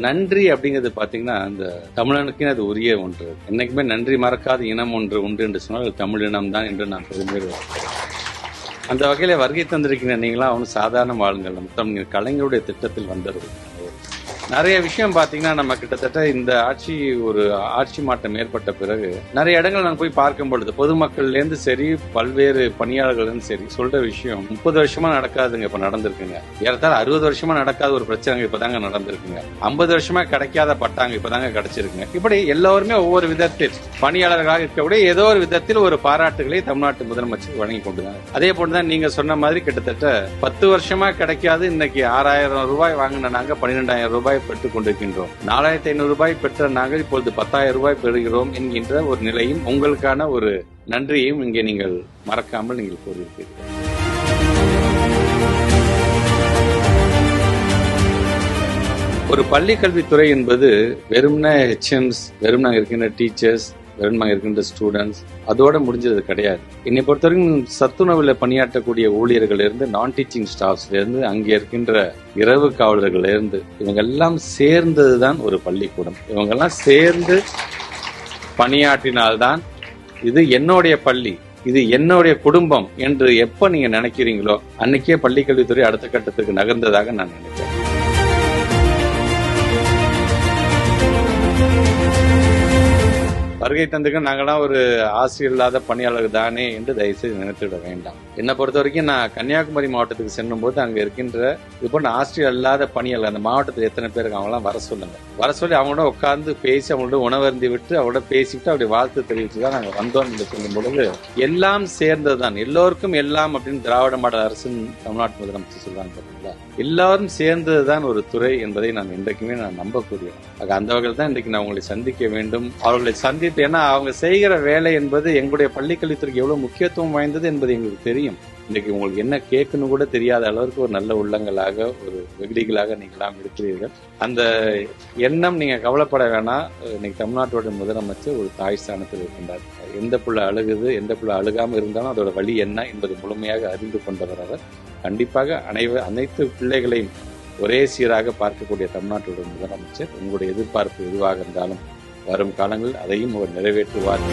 நன்றி அப்படிங்கிறது பாத்தீங்கன்னா இந்த தமிழனுக்கே அது உரிய ஒன்று. என்னைக்குமே நன்றி மறக்காத இனம் ஒன்று உண்டு என்று சொன்னால் தமிழ் இனம் தான் என்று நான் பெருமையாக அந்த வகையில வருகை தந்திருக்கிற நீங்களா அவனு சாதாரண வாழுங்கள் மொத்தம் கலைஞருடைய திட்டத்தில் வந்தது நிறைய விஷயம் பாத்தீங்கன்னா நம்ம கிட்டத்தட்ட இந்த ஆட்சி ஒரு ஆட்சி மாற்றம் ஏற்பட்ட பிறகு நிறைய இடங்கள் நான் போய் பார்க்கும் பொழுது பொதுமக்கள்ல இருந்து சரி பல்வேறு பணியாளர்கள் சரி சொல்ற விஷயம் முப்பது வருஷமா நடக்காதுங்க இப்ப நடந்திருக்குங்க. ஏறத்தாழ அறுபது வருஷமா நடக்காத ஒரு பிரச்சனை இப்பதாங்க நடந்திருக்குங்க. ஐம்பது வருஷமா கிடைக்காத பட்டாங்க இப்பதாங்க கிடைச்சிருக்குங்க. இப்படி எல்லோருமே ஒவ்வொரு விதத்தில் பணியாளர்களாக இருக்கக்கூடிய ஏதோ ஒரு விதத்தில் ஒரு பாராட்டுகளை தமிழ்நாட்டு முதலமைச்சர் வழங்கி கொண்டுதான் அதே போலதான் நீங்க சொன்ன மாதிரி கிட்டத்தட்ட பத்து வருஷமா கிடைக்காது இன்னைக்கு ஆறாயிரம் ரூபாய் வாங்கினாங்க பன்னிரெண்டாயிரம் ரூபாய் ரூபாய் பெற்றுக் கொண்டிருக்கின்றோம். நாலாயிரத்தி ஐநூறு ரூபாய் பெற்ற நாங்கள் இப்பொழுது பத்தாயிரம் ரூபாய் பெறுகிறோம் என்கின்ற ஒரு நிலையும் உங்களுக்கான ஒரு நன்றியையும் இங்கே நீங்கள் மறக்காமல் நீங்கள் கூறியிருக்கிறீர்கள். ஒரு பள்ளி கல்வித்துறை என்பது வெறும்ன ஹெச்எம்ஸ் வெறும் நாங்கள் இருக்கின்ற டீச்சர்ஸ் வெறும் இருக்கின்ற ஸ்டூடெண்ட்ஸ் அதோட முடிஞ்சது கிடையாது. என்னை பொறுத்தவரைக்கும் சத்துணவுல பணியாற்றக்கூடிய ஊழியர்கள் இருந்து நான் டீச்சிங் ஸ்டாஃப்ஸ்ல இருந்து அங்கே இருக்கின்ற இரவு காவலர்கள் இருந்து இவங்க எல்லாம் சேர்ந்ததுதான் ஒரு பள்ளிக்கூடம். இவங்க எல்லாம் சேர்ந்து பணியாற்றினால்தான் இது என்னுடைய பள்ளி இது என்னுடைய குடும்பம் என்று எப்ப நீங்க நினைக்கிறீங்களோ அன்னைக்கே பள்ளிக்கல்வித்துறை அடுத்த கட்டத்துக்கு நகர்ந்ததாக நான் நினைக்கிறேன். வருகை தந்திருக்க நாங்களாம் ஒரு ஆசிரியர் இல்லாத பணியாளர் தானே என்று தயவுசெய்து நினைத்துவிட வேண்டாம். என்னை பொறுத்த வரைக்கும் நான் கன்னியாகுமரி மாவட்டத்துக்கு செல்லும் போது அங்கே இருக்கின்ற இது போன்ற ஆசிரியர் அல்லாத பணியாளர் அந்த மாவட்டத்தில் எத்தனை பேர் அவங்களாம் வர சொல்லுங்க. வர சொல்லி அவங்களோட உட்கார்ந்து பேசி அவங்களோட உணவருந்தி விட்டு அவங்களோட பேசிவிட்டு அப்படி வாழ்த்து தெரிவித்து தான் நாங்கள் வந்தோம் என்று சொல்லும் பொழுது எல்லாம் சேர்ந்ததுதான் எல்லோருக்கும் எல்லாம் அப்படின்னு திராவிட மாடல் அரசு தமிழ்நாட்டு முதலமைச்சர் சொல்றாங்க பார்த்தீங்களா எல்லாரும் சேர்ந்ததுதான் ஒரு துறை என்பதை நான் இன்றைக்குமே நான் நம்பக்கூடியவன் அந்த வகையில் தான் இன்றைக்கு நான் உங்களை சந்திக்க வேண்டும். அவர்களை சந்தித்து ஏன்னா அவங்க செய்கிற வேலை என்பது எங்களுடைய பள்ளிக்கல்வித்துறைக்கு எவ்வளவு முக்கியத்துவம் வாய்ந்தது என்பது எங்களுக்கு தெரியும். இன்னைக்கு உங்களுக்கு என்ன கேட்கணும் கூட தெரியாத அளவுக்கு ஒரு நல்ல உள்ளங்களாக ஒரு வெகுடிகளாக நீங்களாம் இருக்கிறீர்கள். அந்த எண்ணம் நீங்க கவலைப்பட வேணாம். இன்னைக்கு தமிழ்நாட்டோட முதலமைச்சர் ஒரு தாய் ஸ்தானத்தில் இருக்கின்றார். எந்த புள்ள அழுகுது எந்த புள்ள அழுகாம இருந்தாலும் அதோட வழி என்ன என்பது முழுமையாக அறிந்து கொண்டவர் அவர். கண்டிப்பாக அனைவ அனைத்து பிள்ளைகளையும் ஒரே சீராக பார்க்கக்கூடிய தமிழ்நாட்டோட முதலமைச்சர் உங்களுடைய எதிர்பார்ப்பு எதுவாக இருந்தாலும் வரும் காலங்களில் அதையும் அவர் நிறைவேற்றுவார்.